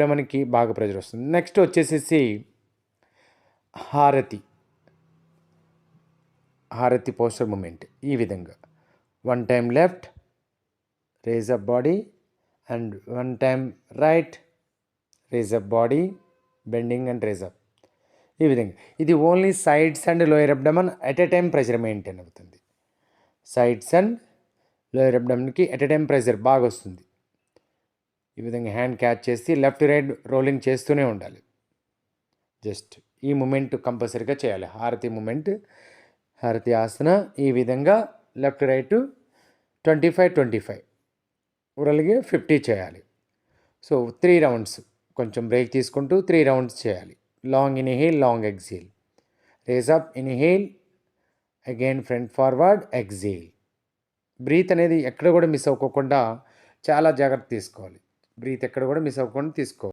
మనకి బాగా ప్రెజర్ వస్తుంది. నెక్స్ట్ వచ్చేసేసి హారతి. హారతి పోస్టర్ మూమెంట్ ఈ విధంగా. One time left raise up body and one time right raise up body bending and raise up ఈ విధంగా. ఇది only sides and lower abdomen at a time pressure maintain అవుతుంది. సైడ్స్ అండ్ లోయర్ అబ్డమన్కి at a time pressure బాగా వస్తుంది. ఈ విధంగా hand catch చేసి లెఫ్ట్ రైట్ రోలింగ్ చేస్తూనే ఉండాలి. జస్ట్ ఈ మూమెంట్ కంపల్సరీగా చేయాలి. హారతి మూమెంట్ హారతి ఆసన ఈ విధంగా left right twenty five twenty five ఊరలిగి fifty చేయాలి. సో త్రీ రౌండ్స్ కొంచెం బ్రేక్ తీసుకుంటూ త్రీ రౌండ్స్ చేయాలి. Long inhale long exhale raise up inhale again front forward exhale breath అనేది ఎక్కడ కూడా మిస్ అవ్వకుండా చాలా జాగ్రత్త తీసుకోవాలి. బ్రీత్ ఎక్కడ కూడా మిస్ అవ్వకుండా తీసుకో.